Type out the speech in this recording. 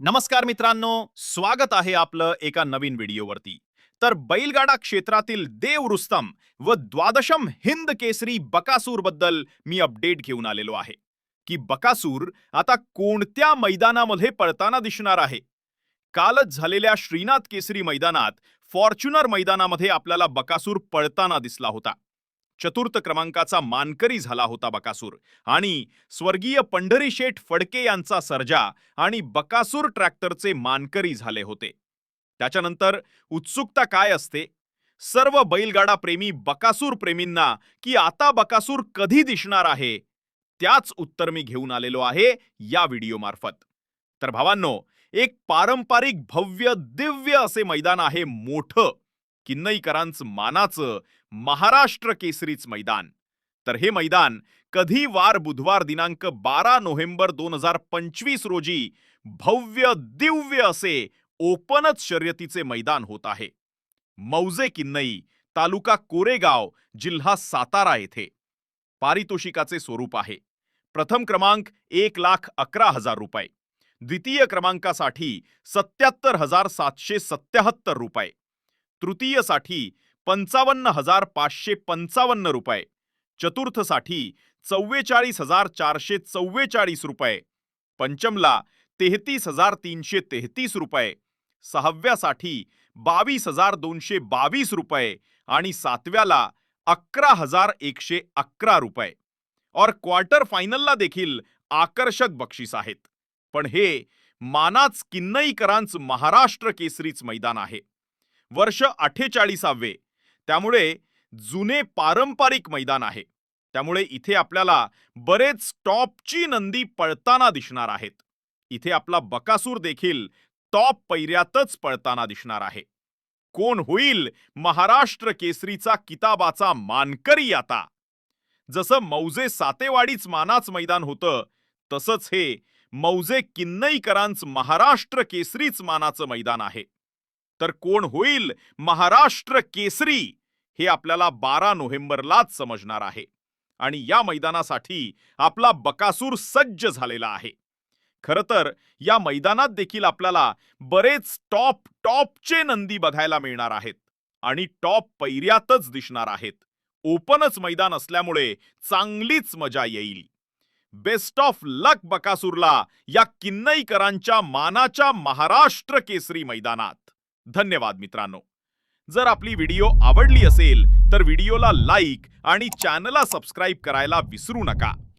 नमस्कार मित्रांनो स्वागत आहे आपलं एका नवीन व्हिडिओवरती. तर बैलगाडा क्षेत्रातील देव रुस्तम व द्वादशम हिंद केसरी बकासूरबद्दल मी अपडेट घेऊन आलेलो आहे. की बकासूर आता कोणत्या मैदानामध्ये पळताना दिसणार आहे? कालच झालेल्या श्रीनाथ केसरी मैदानात फॉर्च्युनर मैदानामध्ये आपल्याला बकासूर पळताना दिसला होता. चतुर्थ क्रमांकाचा मानकरी झाला होता बकासूर. आणि स्वर्गीय पंढरी शेठ फडके यांचा सर्जा आणि बकासूर ट्रॅक्टरचे मानकरी झाले होते. त्याच्यानंतर उत्सुकता काय असते? सर्व बैलगाडा प्रेमी बकासूर प्रेमींना की आता बकासूर कधी दिसणार आहे? त्याच उत्तर मी घेऊन आलेलो आहे या व्हिडिओ मार्फत. तर भावांनो एक पारंपरिक भव्य दिव्य असे मैदान आहे मोठं. किन्नईकरांचं मानाचं महाराष्ट्र केसरीच मैदान. तर हे मैदान कधी वार बुधवार दिनांक बारा नोव्हेंबर दोन हजार पंचवीस रोजी भव्य दिव्य असे ओपनच शर्यतीचे मैदान होत आहे. मौजे किन्नई तालुका कोरेगाव जिल्हा सातारा येथे. पारितोषिकाचे स्वरूप आहे. प्रथम क्रमांक एक लाख अकरा हजार रुपये. द्वितीय क्रमांकासाठी सत्याहत्तर हजार सातशे सत्याहत्तर रुपये. तृतीयसाठी पंचावन्न हजार पाचशे पंचावन्न रुपये. चतुर्थसाठी चव्वेचाळीस हजार चारशे चव्वेचाळीस रुपये. पंचमला तेहतीस हजार तीनशे तेहतीस रुपये. सहाव्यासाठी बावीस हजार दोनशे बावीस रुपये आणि सातव्याला अकरा हजार एकशे अकरा रुपये. और क्वार्टर फायनलला देखील आकर्षक बक्षीस आहेत. पण हे मानाच किन्नईकरांच महाराष्ट्र केसरीच मैदान आहे. वर्ष अठ्ठेचाळीसावे. त्यामुळे जुने पारंपरिक मैदान आहे. त्यामुळे इथे आपल्याला बरेच टॉपची नंदी पळताना दिसणार आहेत. इथे आपला बकासूर देखील टॉप पैऱ्यातच पळताना दिसणार आहे. कोण होईल महाराष्ट्र केसरीचा किताबाचा मानकरी आता? जसं मौजे सातेवाडीच मानाच मैदान होतं तसंच हे मौजे किन्नईकरांच महाराष्ट्र केसरीच मानाचं मैदान आहे. तर कोण होईल? महाराष्ट्र केसरी. हे आपल्याला बारा नोव्हेंबरलाच समजणार आहे. आणि या मैदानासाठी आपला बकासूर सज्ज झालेला आहे. खरं तर या मैदानात देखील आपल्याला बरेच टॉप टॉपचे नंदी बघायला मिळणार आहेत. आणि टॉप पैऱ्यातच दिसणार आहेत. ओपनच मैदान असल्यामुळे चांगलीच मजा येईल. बेस्ट ऑफ लक बकासूरला या किन्नईकरांच्या मानाच्या महाराष्ट्र केसरी मैदानात. धन्यवाद मित्रांनो. जर आपली व्हिडिओ आवडली असेल तर व्हिडिओला लाईक आणि चॅनलला सबस्क्राईब करायला विसरू नका.